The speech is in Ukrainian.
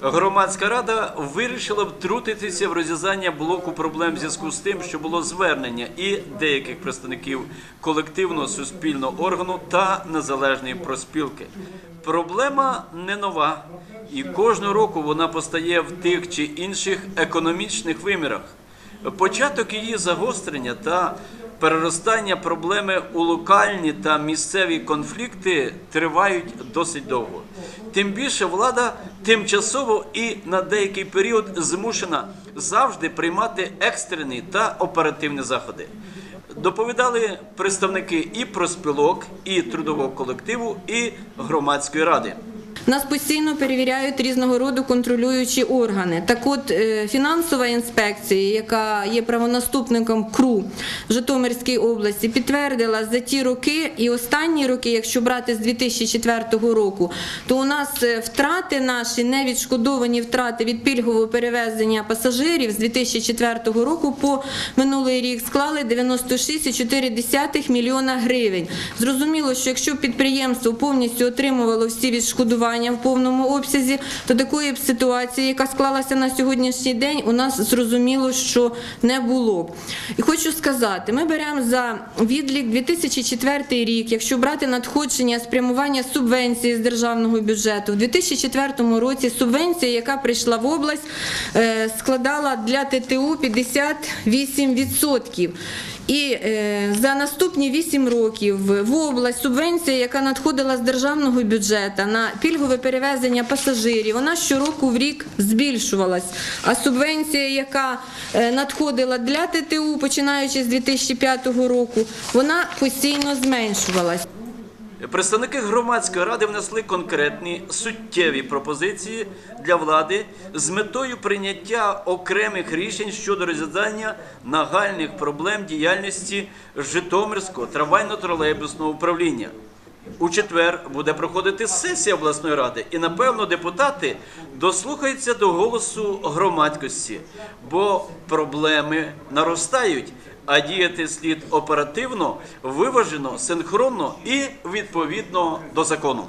Громадська рада вирішила втрутитися в розв'язання блоку проблем в зв'язку з тим, що було звернення і деяких представників колективного суспільного органу та незалежної проспілки. Проблема не нова, і кожного року вона постає в тих чи інших економічних вимірах. Початок її загострення та переростання проблеми у локальні та місцеві конфлікти тривають досить довго. Тим більше влада тимчасово і на деякий період змушена завжди приймати екстрені та оперативні заходи. Доповідали представники і проспілок, і трудового колективу, і громадської ради. Нас постійно перевіряють різного роду контролюючі органи. Так от е, фінансова інспекція, яка є правонаступником КРУ в Житомирській області, підтвердила за ті роки і останні роки, якщо брати з 2004 року, то у нас е, втрати наші невідшкодовані втрати від пільгового перевезення пасажирів з 2004 року по минулий рік склали 96,4 мільйона гривень. Зрозуміло, що якщо підприємство повністю отримувало всі відшкодування в повному обсязі, то такої б ситуації, яка склалася на сьогоднішній день, у нас зрозуміло, що не було. І хочу сказати, ми беремо за відлік 2004 рік, якщо брати надходження спрямування субвенції з державного бюджету, в 2004 році субвенція, яка прийшла в область, е, складала для ТТУ 58%. І е, за наступні 8 років в область субвенція, яка надходила з державного бюджету на пільгове перевезення пасажирів, вона щороку в рік збільшувалась. А субвенція, яка е, надходила для ТТУ, починаючи з 2005 року, вона постійно зменшувалась. Представники громадської ради внесли конкретні суттєві пропозиції для влади з метою прийняття окремих рішень щодо розв'язання нагальних проблем діяльності Житомирського трамвайно-тролейбусного управління. У четвер буде проходити сесія обласної ради, і напевно депутати дослухаються до голосу громадськості, бо проблеми наростають, а діяти слід оперативно, виважено, синхронно і відповідно до закону.